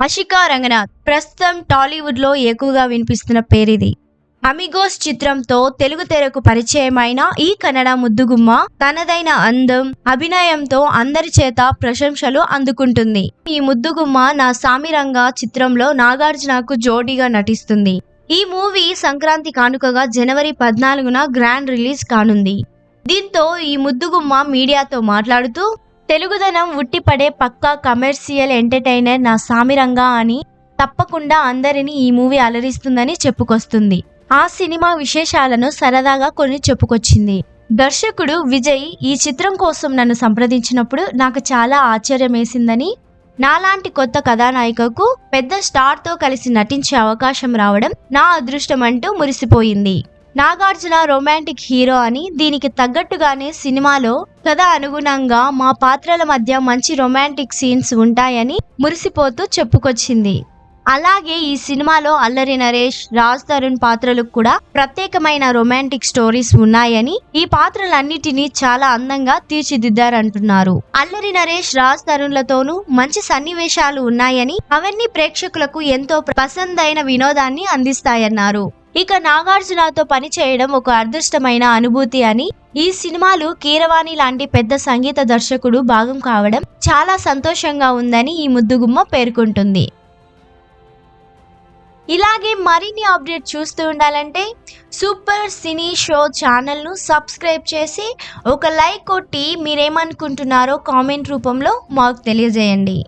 అషికా రంగనాథ్ ప్రస్తుతం టాలీవుడ్లో ఎక్కువగా వినిపిస్తున్న పేరిది. అమిగోస్ చిత్రంతో తెలుగు తెరకు పరిచయమైన ఈ కన్నడ ముద్దుగుమ్మ తనదైన అందం అభినయంతో అందరి చేత ప్రశంసలు అందుకుంటుంది. ఈ ముద్దుగుమ్మ నా సామిరంగ చిత్రంలో నాగార్జునకు జోడీగా నటిస్తుంది. ఈ మూవీ సంక్రాంతి కానుకగా జనవరి పద్నాలుగున గ్రాండ్ రిలీజ్ కానుంది. దీంతో ఈ ముద్దుగుమ్మ మీడియాతో మాట్లాడుతూ తెలుగుదనం ఉట్టిపడే పక్కా కమర్షియల్ ఎంటర్టైనర్ నా సామిరంగా అని తప్పకుండా అందరినీ ఈ మూవీ అలరిస్తుందని చెప్పుకొస్తుంది. ఆ సినిమా విశేషాలను సరదాగా కొన్ని చెప్పుకొచ్చింది. దర్శకుడు విజయ్ ఈ చిత్రం కోసం నన్ను సంప్రదించినప్పుడు నాకు చాలా ఆశ్చర్యమేసిందని నాలాంటి కొత్త కథానాయికకు పెద్ద స్టార్తో కలిసి నటించే అవకాశం రావడం నా అదృష్టం అంటూ మురిసిపోయింది. నాగార్జున రొమాంటిక్ హీరో అని దీనికి తగ్గట్టుగానే సినిమాలో కథ అనుగుణంగా మా పాత్రల మధ్య మంచి రొమాంటిక్ సీన్స్ ఉంటాయని మురిసిపోతూ చెప్పుకొచ్చింది. అలాగే ఈ సినిమాలో అల్లరి నరేష్ రాజ్ తరుణ్ పాత్రలకు కూడా ప్రత్యేకమైన రొమాంటిక్ స్టోరీస్ ఉన్నాయని ఈ పాత్రలన్నిటినీ చాలా అందంగా తీర్చిదిద్దారంటున్నారు. అల్లరి నరేష్ రాజ్ తరుణ్లతోనూ మంచి సన్నివేశాలు ఉన్నాయని అవన్నీ ప్రేక్షకులకు ఎంతో పసందైన వినోదాన్ని అందిస్తాయన్నారు. ఇక నాగార్జునతో పనిచేయడం ఒక అదృష్టమైన అనుభూతి అని ఈ సినిమాలు కీరవాణి లాంటి పెద్ద సంగీత దర్శకుడు భాగం కావడం చాలా సంతోషంగా ఉందని ఈ ముద్దుగుమ్మ పేర్కొంటుంది. ఇలాగే మరిన్ని అప్డేట్ చూస్తూ ఉండాలంటే సూపర్ సినీ షో ఛానల్ను సబ్స్క్రైబ్ చేసి ఒక లైక్ కొట్టి మీరేమనుకుంటున్నారో కామెంట్ రూపంలో మాకు తెలియజేయండి.